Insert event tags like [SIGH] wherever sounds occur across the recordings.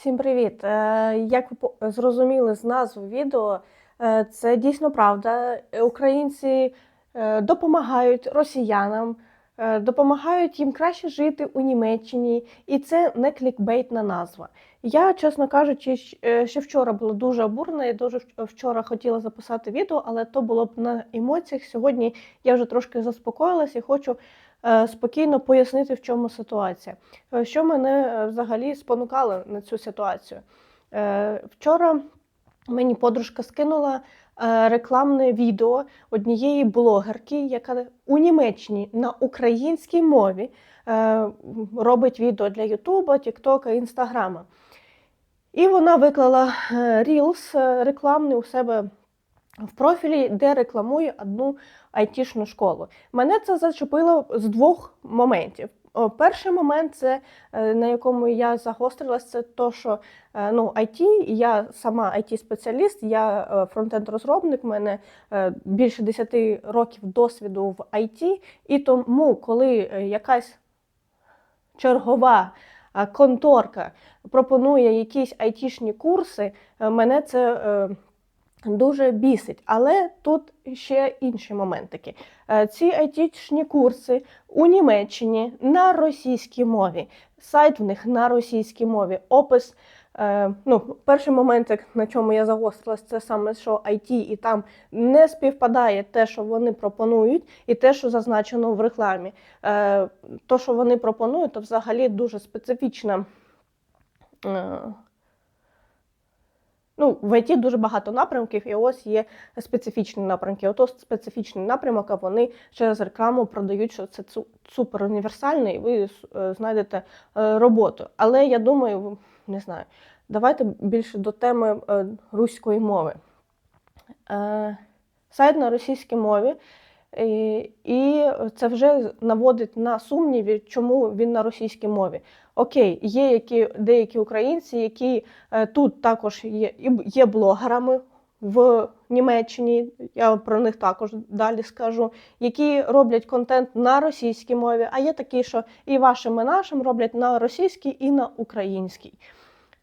Всім привіт! Е, Як ви зрозуміли з назви відео, е, це дійсно правда. Українці е, допомагають росіянам, допомагають їм краще жити у Німеччині, і це не клікбейтна назва. Я, чесно кажучи, ще вчора була дуже обурена, я дуже вчора хотіла записати відео, але то було б на емоціях. Сьогодні я вже трошки заспокоїлася і хочу спокійно пояснити, в чому ситуація. Е, Що мене е, взагалі спонукало на цю ситуацію? Е, Вчора мені подружка скинула е, рекламне відео однієї блогерки, яка у Німеччині на українській мові е, робить відео для Ютуба, Тіктока, Інстаграма. І вона виклала е, Reels е, рекламний у себе в профілі, де рекламує одну айтішну школу. Мене це зачепило з двох моментів. Перший момент, це е, на якому я загострилась, це то, що е, ну, IT, я сама IT-спеціаліст, я е, фронтенд-розробник, в мене більше 10 років досвіду в IT, і тому, коли якась чергова конторка пропонує якісь айтішні курси, мене це дуже бісить. Але тут ще інші моментики. Е, Ці айтішні курси у Німеччині на російській мові. Сайт в них на російській мові. Опис. е, Ну, перший момент, на чому я загострилась, це саме що IT, і там не співпадає те, що вони пропонують, і те, що зазначено в рекламі. Е, То, що вони пропонують, то взагалі дуже специфічна. Ну, в ІТ дуже багато напрямків, і ось є специфічні напрямки. Ото специфічний напрямок, а вони через рекламу продають, що це супер універсальне, і ви е, знайдете е, роботу. Але я думаю, не знаю, давайте більше до теми е, руської мови. Сайт на російській мові. І це вже наводить на сумніви, чому він на російській мові. Окей, є які, деякі українці, які е, тут також є, є блогерами в Німеччині, я про них також далі скажу, які роблять контент на російській мові, а є такі, що і вашим, і нашим роблять на російській і на українській.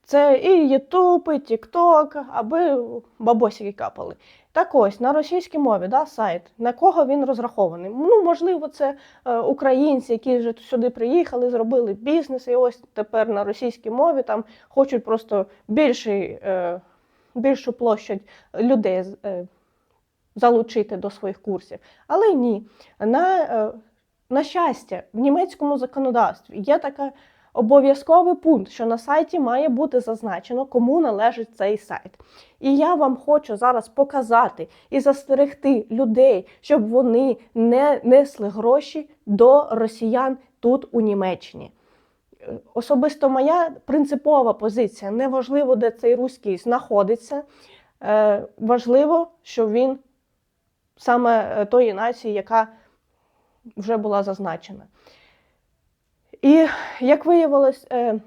Це і Ютуб, і Тікток, аби бабосики капали. Так ось на російській мові да, сайт. На кого він розрахований? Ну, можливо, це е, українці, які вже сюди приїхали, зробили бізнес, і ось тепер на російській мові там хочуть просто більший, е, більшу площадь людей е, залучити до своїх курсів. Але ні. На, на щастя, в німецькому законодавстві є така обов'язковий пункт, що на сайті має бути зазначено, кому належить цей сайт. І я вам хочу зараз показати і застерегти людей, щоб вони не несли гроші до росіян тут у Німеччині. Особисто моя принципова позиція: неважливо, де цей руський знаходиться. е, Важливо, що він саме е, тої нації, яка вже була зазначена. І як виявилось, е,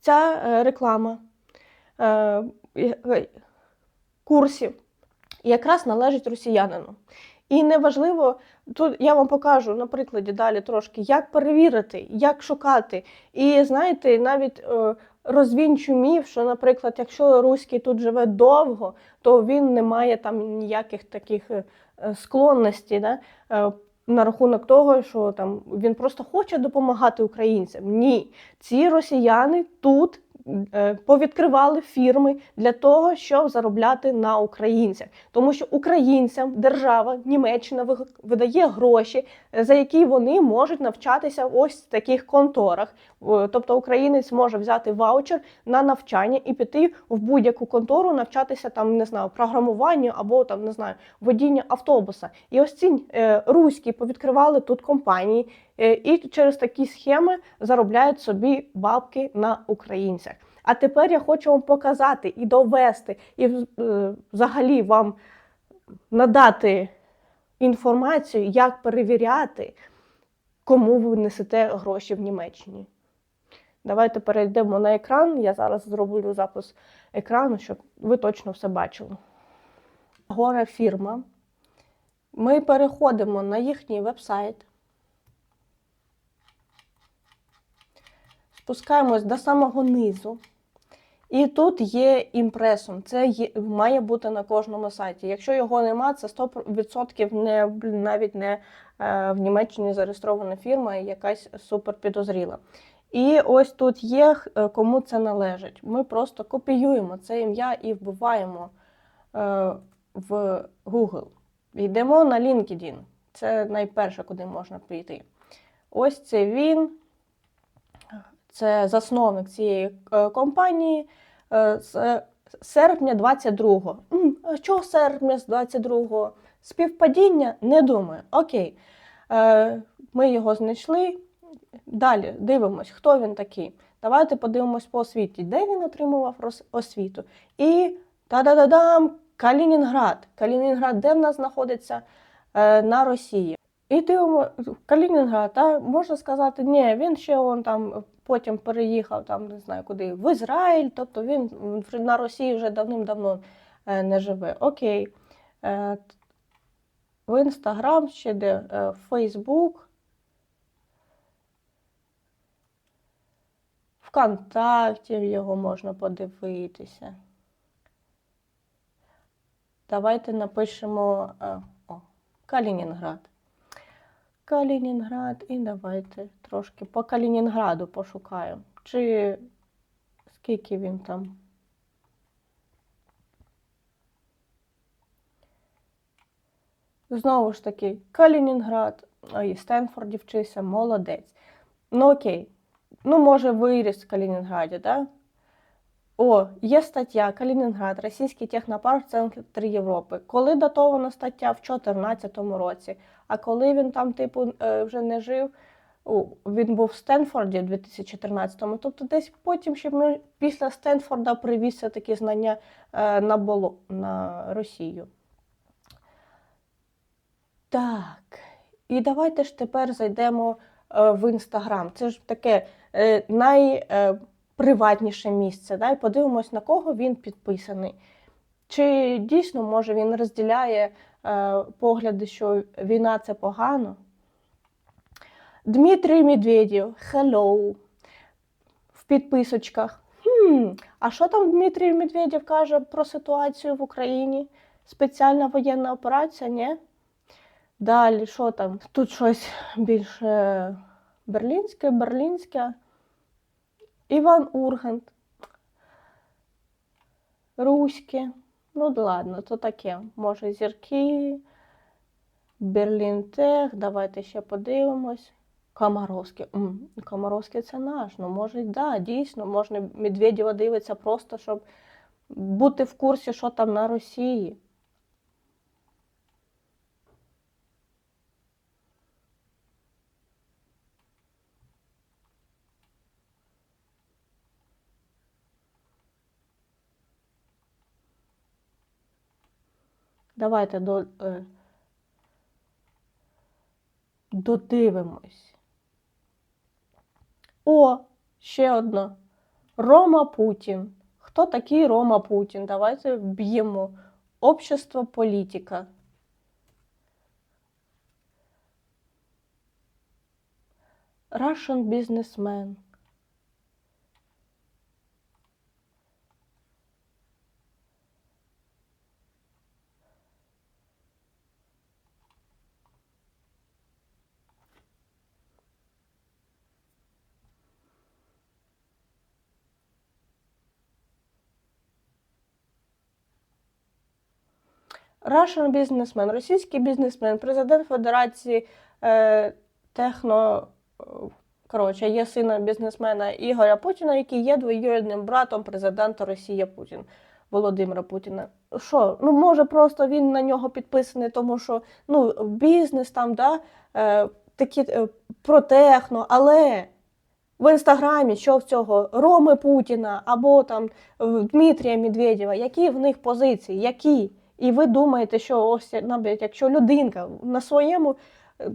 ця е, реклама е, курсів якраз належить росіянину. І неважливо, тут я вам покажу на прикладі далі трошки, як перевірити, як шукати. І знаєте, навіть розвінчу міф, що, наприклад, якщо руський тут живе довго, то він не має там ніяких таких склонностей. Да? На рахунок того, що там він просто хоче допомагати українцям. Ні, ці росіяни тут повідкривали фірми для того, щоб заробляти на українцях, тому що українцям держава Німеччина ви- видає гроші, е, за які вони можуть навчатися ось в таких конторах. Е, Тобто українець може взяти ваучер на навчання і піти в будь-яку контору, навчатися там, не знаю, програмуванню або там не знаю, водіння автобуса. І ось ці е, руські повідкривали тут компанії, е, і через такі схеми заробляють собі бабки на українцях. А тепер я хочу вам показати і довести, і е, взагалі вам надати інформацію, як перевіряти, кому ви несете гроші в Німеччині. Давайте перейдемо на екран. Я зараз зроблю запис екрану, щоб ви точно все бачили. Горе фірма. Ми переходимо на їхній веб-сайт. Спускаємось до самого низу. І тут є імпресум, це є, має бути на кожному сайті. Якщо його нема, це 100% не, навіть не е, в Німеччині зареєстрована фірма, якась супер підозріла. І ось тут є, е, кому це належить. Ми просто копіюємо це ім'я і вбиваємо е, в Google. Йдемо на LinkedIn. Це найперше, куди можна піти. Ось це він, це засновник цієї е, компанії е, з серпня 22-го. М, а Чого серпня з 22-го? Співпадіння? Не думаю. Окей. Е, Ми його знайшли. Далі дивимось, хто він такий. Давайте подивимось по освіті, де він отримував освіту. І та-да-да-дам! Калінінград. Калінінград, де в нас знаходиться е, на Росії. І дивимо Калінінград, а можна сказати, ні, він ще он там потім переїхав там, не знаю куди, в Ізраїль, тобто він на Росії вже давним-давно е, не живе. Окей. Е, В Інстаграм ще де е, в Фейсбук. Вконтакті його можна подивитися. Давайте напишемо е, о, Калінінград. Калінінград, і давайте трошки по Калінінграду пошукаємо. Чи скільки він там? Знову ж таки, Калінінград, ой, Стенфорді вчився, молодець. Ну окей. Ну, може, виріс в Калінінграді? Да? О, є стаття Калінінград, російський технопарк в центрі Європи. Коли датована стаття в 2014 році, а коли він там, типу, е, вже не жив, він був в Стенфорді в 2014-му, тобто десь потім ще ми після Стенфорда привізся такі знання е, на, боло, на Росію. Так, і давайте ж тепер зайдемо е, в Інстаграм. Це ж таке найприватніше місце. Да? І подивимось, на кого він підписаний. Чи дійсно, може, він розділяє погляди, що війна це погано? Дмитрій Медведєв, hello, в підписочках. Хм, а що там Дмитрій Медведєв каже про ситуацію в Україні? Спеціальна воєнна операція, ні? Далі, що там? Тут щось більше берлінське, берлінське. Іван Ургант. Руське. Ну, ладно, то таке. Може, зірки, Берлінтех, давайте ще подивимось. Комаровське. М, Комаровське це наш. Ну, може, да, дійсно, можна Медведєва дивитися просто, щоб бути в курсі, що там на Росії. Давайте до, е, додивимось. О, ще одна. Рома Путін. Хто такий Рома Путін? Давайте вб'ємо. Общество політика. Russian businessman. Russian бізнесмен, російський бізнесмен, президент Федерації е, техно. е, Коротше, є сином бізнесмена Ігоря Путіна, який є двоюрідним братом президента Росії Путін Володимира Путіна. Що? Ну, може, просто він на нього підписаний, тому що ну, бізнес там, да, е, такі е, про техно, але в інстаграмі що в цього Роми Путіна або там Дмитрія Медведєва, які в них позиції, які? І ви думаєте, що ось навіть якщо людинка на своєму е,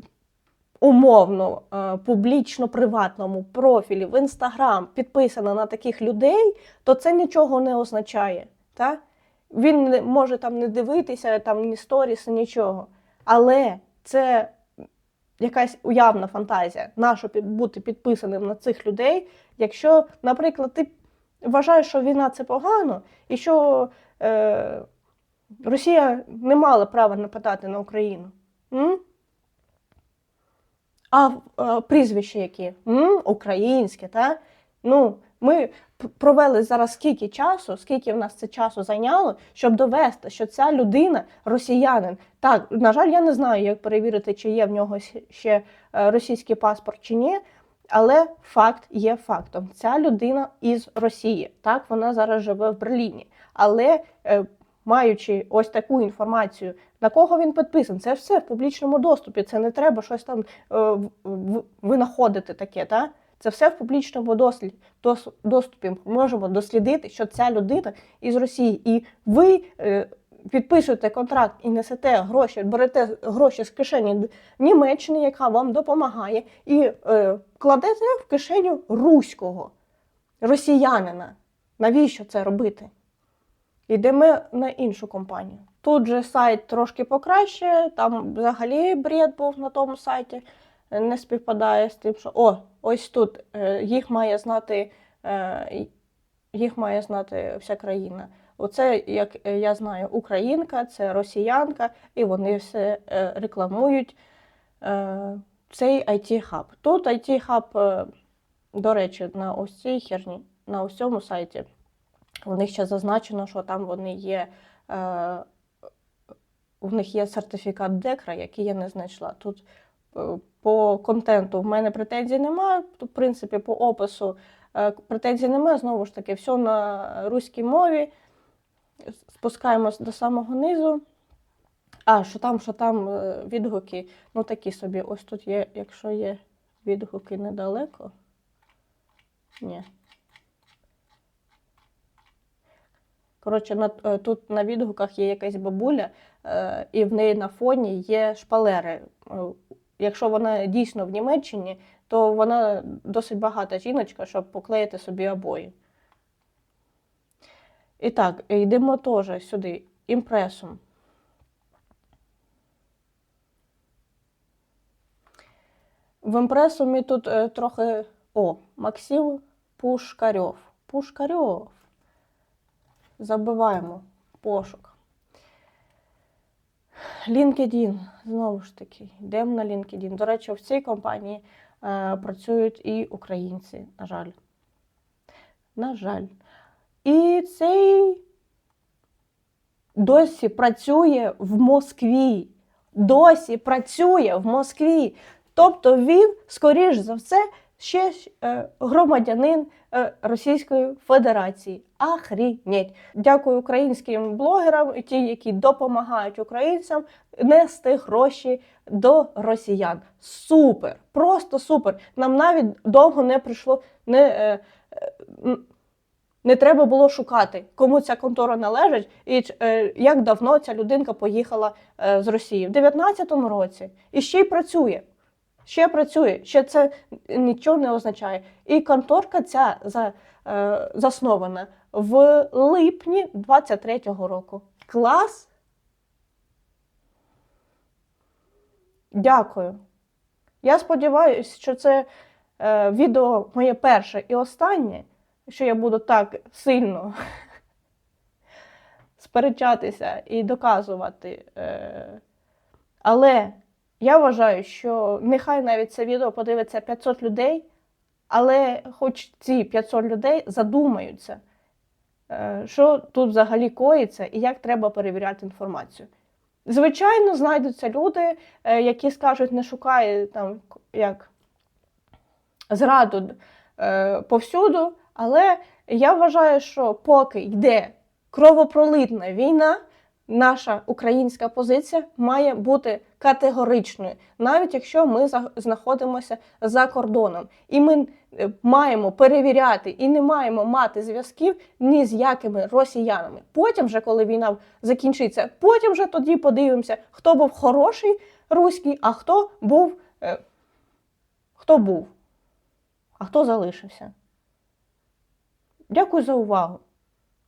умовно е, публічно-приватному профілі в інстаграм підписана на таких людей, то це нічого не означає. Та? Він може там не дивитися, там ні сторіс, нічого. Але це якась уявна фантазія, нащо бути підписаним на цих людей, якщо, наприклад, ти вважає, що війна це погано, і що е, Росія не мала права нападати на Україну. М? А е, прізвище які? М? Українське, так? Ну, ми провели зараз скільки часу, скільки в нас це часу зайняло, щоб довести, що ця людина росіянин. Так, на жаль, я не знаю, як перевірити, чи є в нього ще е, російський паспорт чи ні. Але факт є фактом. Ця людина із Росії. Так, вона зараз живе в Берліні. Але е, маючи ось таку інформацію, на кого він підписаний, це все в публічному доступі. Це не треба щось там е, винаходити таке. Та? Це все в публічному доступі. Ми можемо дослідити, що ця людина із Росії. І ви е, підписуєте контракт і несете гроші, берете гроші з кишені Німеччини, яка вам допомагає, і е, кладете в кишеню руського росіянина. Навіщо це робити? Йдемо на іншу компанію. Тут же сайт трошки покраще, там взагалі бред був на тому сайті, е, не співпадає з тим, що о, ось тут е, їх має знати, е, їх має знати вся країна. Оце, як я знаю, українка, це росіянка, і вони все рекламують цей it хаб Тут it хаб до речі, на ось цій херні, на ось цьому сайті, у них ще зазначено, що там вони є. Е, у них є сертифікат Декра, який я не знайшла. Тут е, по контенту в мене претензій немає. В принципі, по опису е, претензій немає. Знову ж таки, все на руській мові. Спускаємось до самого низу. А, що там, що там е, відгуки, ну такі собі. Ось тут є, якщо є відгуки недалеко. Ні. Коротше, на, е, тут на відгуках є якась бабуля, е, і в неї на фоні є шпалери. Е, Якщо вона дійсно в Німеччині, то вона досить багата жіночка, щоб поклеїти собі обої. І так, йдемо теж сюди. Імпресум. В імпресумі тут е, трохи. О, Максим Пушкарьов. Пушкарьов. Забиваємо пошук. LinkedIn, знову ж таки, йдемо на LinkedIn. До речі, в цій компанії е, працюють і українці, на жаль. На жаль. І цей досі працює в Москві. Досі працює в Москві. Тобто він, скоріш за все, ще е, громадянин е, Російської Федерації. Ахрінеть. Дякую українським блогерам, ті, які допомагають українцям нести гроші до росіян. Супер! Просто супер! Нам навіть довго не прийшло. Не, е, не треба було шукати, кому ця контора належить, і як давно ця людинка поїхала з Росії в 19-му році. І ще й працює. Ще працює, ще це нічого не означає. І конторка ця за, е, заснована в липні 23-го року. Клас. Дякую. Я сподіваюся, що це е, відео моє перше і останнє, що я буду так сильно [LAUGHS] сперечатися і доказувати. Е, але я вважаю, що нехай навіть це відео подивиться 500 людей, але хоч ці 500 людей задумаються, е, що тут взагалі коїться і як треба перевіряти інформацію. Звичайно, знайдуться люди, е, які скажуть, не шукай там як зраду е, повсюду, але я вважаю, що поки йде кровопролитна війна, наша українська позиція має бути категоричною, навіть якщо ми знаходимося за кордоном, і ми е, маємо перевіряти і не маємо мати зв'язків ні з якими росіянами. Потім, вже коли війна закінчиться, потім вже тоді подивимося, хто був хороший руський, а хто був, е, хто був, а хто залишився. Дякую за увагу.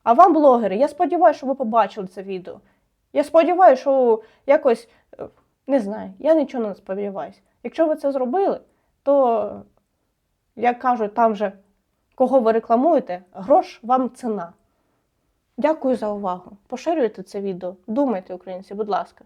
А вам, блогери, я сподіваюся, що ви побачили це відео. Я сподіваюся, що якось е, не знаю, я нічого не сподіваюся. Якщо ви це зробили, то, як кажуть, там вже кого ви рекламуєте, грош вам ціна. Дякую за увагу. Поширюйте це відео. Думайте, українці, будь ласка.